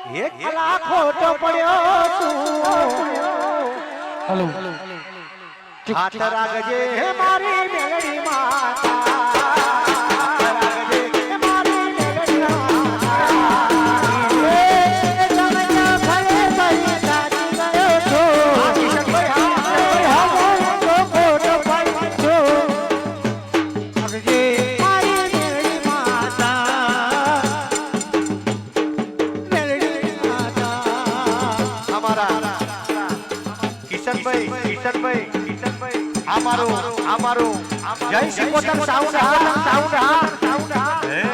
એક ખોટો પડ્યો તું હેલો. હાથ રાખજે મારી મેલડી અમારું અમારું. જય શ્રી કોટક સાઉન્ડ હા. સાઉન્ડ હા. સાઉન્ડ હા?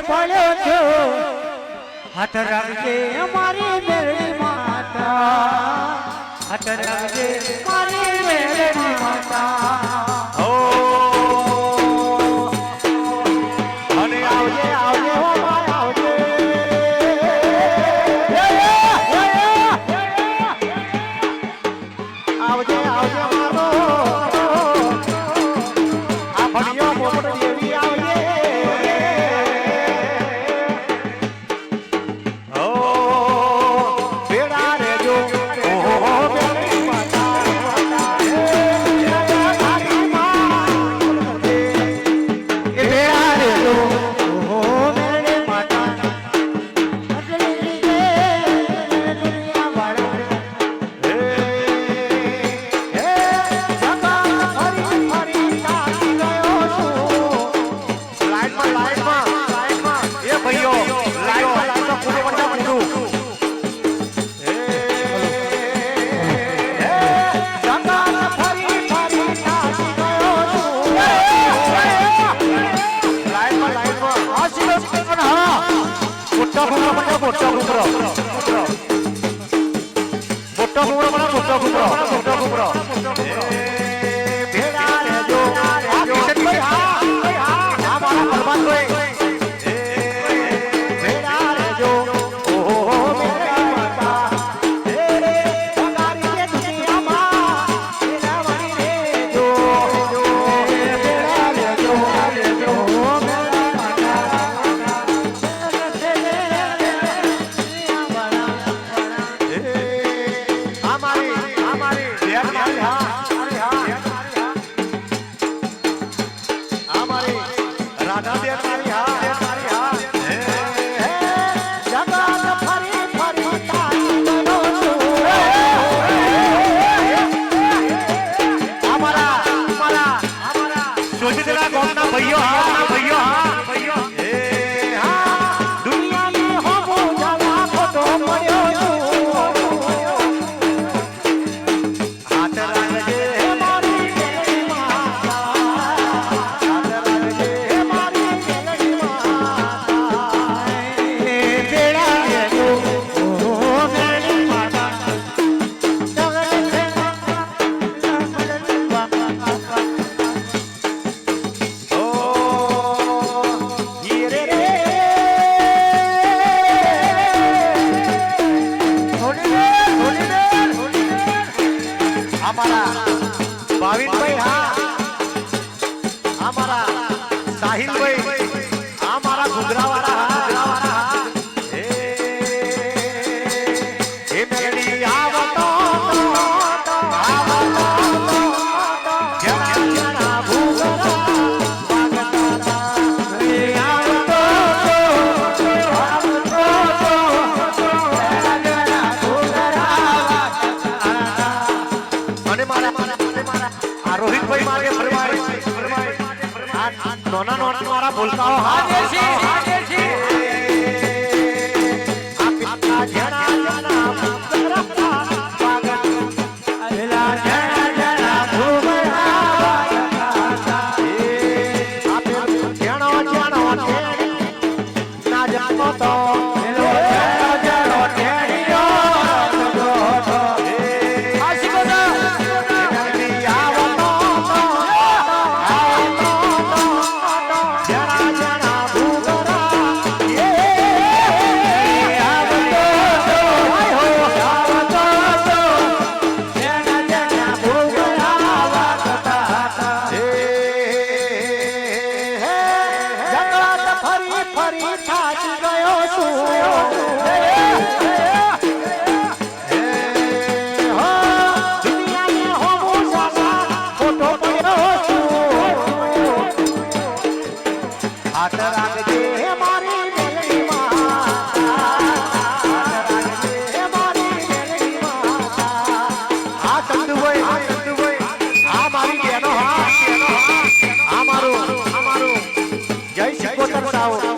પડ્યો છો. હાથ રાખજે મારી મેરડી માતા. હાથ રાખજે મારી મેરડી માતા. ਵੋਟਾ ਫੁੱਟਾ ਬਣਾ ਵੋਟਾ ਫੁੱਟਾ ਵੋਟਾ ਫੁੱਟਾ ਬਣਾ ਵੋਟਾ ਫੁੱਟਾ ਵੋਟਾ ਫੁੱਟਾ ભાવિનભાઈ હા. અમારા સાહિલભાઈ રોહિતભાઈ મારે ફરમાય નાના નોટ મારા બોલતા હો હા નથી થાકી ગયો છું. જય શ્રી ગોતમ સાહુ.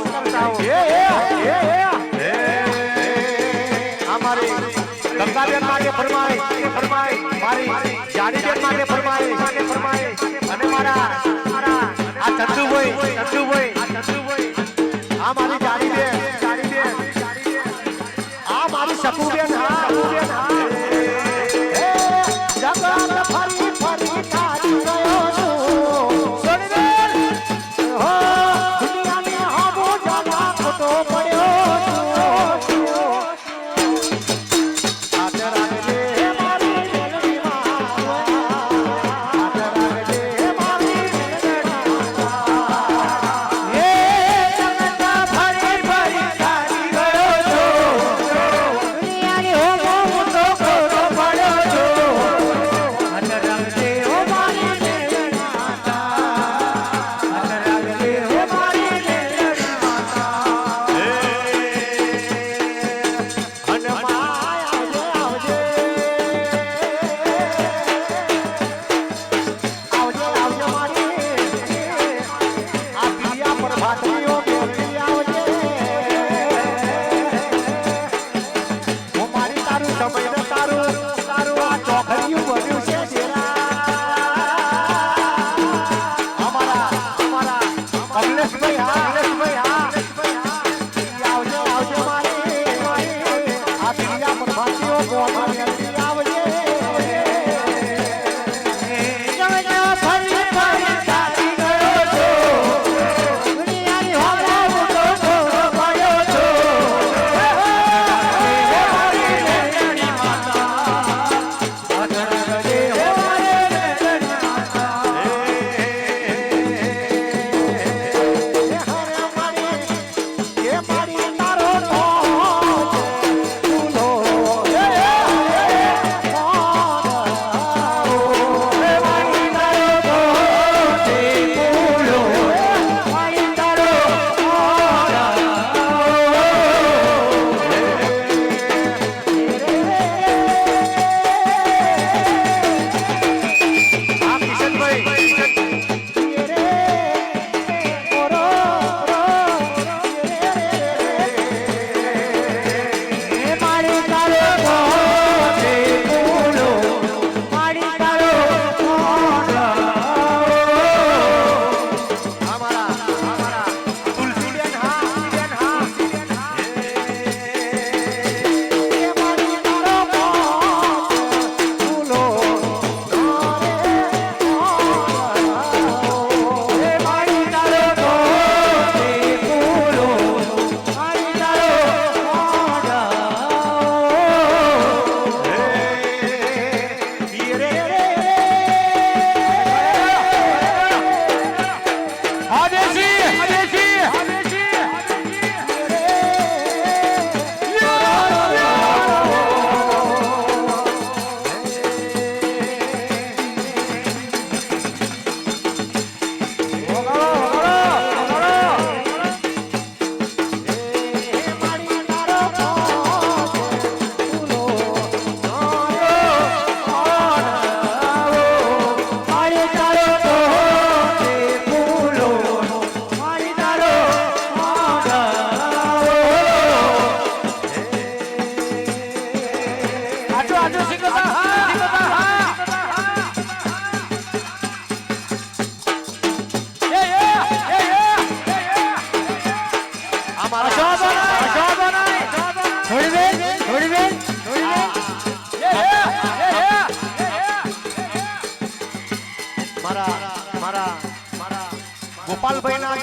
મારા ગોપાલભાઈના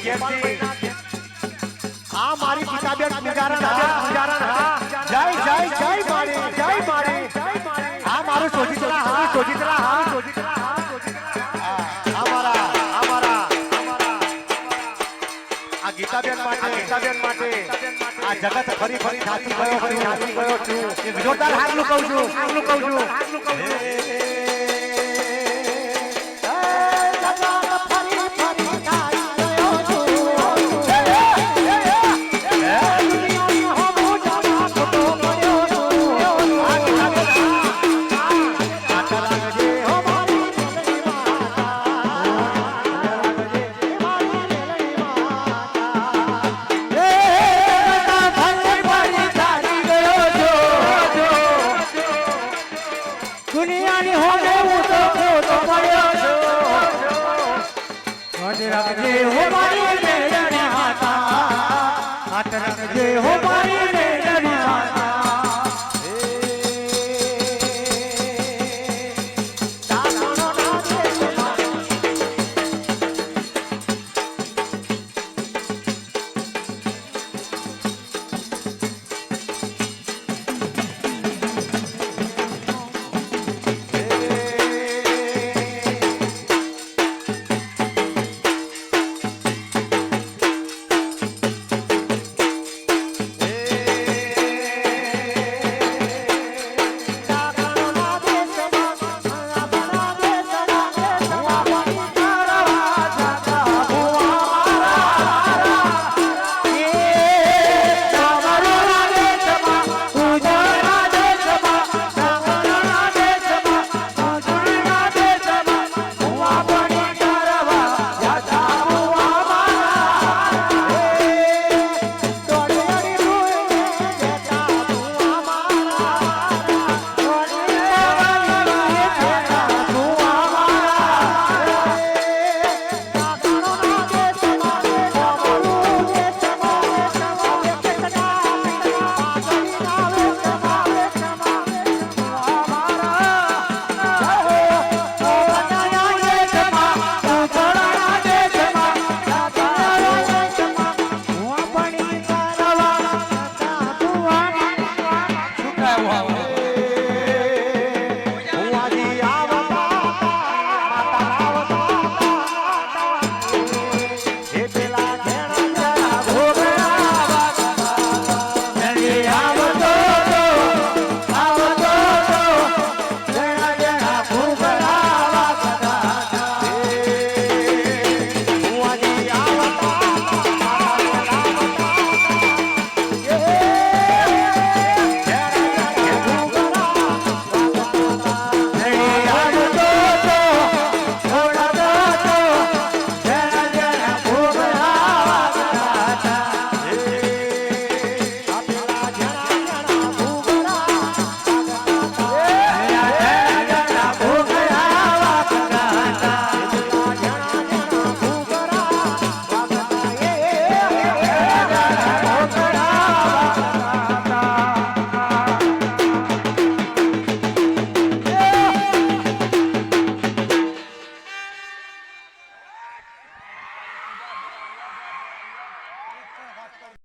ઘેરથી આ મારી પિતાબેન પૂજારણ હા હા જય જય જય મારી જય મારી. આ મારું સોજીતરા હા સોજીતરા હા. સોજીતરા હા આ મારા આ ગીતાબેન માટે ગીતાબેન માટે, આ જગત ફરી ફરી થાકી ગયો, ફરી થાકી ગયો છું. એક જોરદાર હાથનું કહું છું હાથનું કહું છું, હાથનું કહું છું.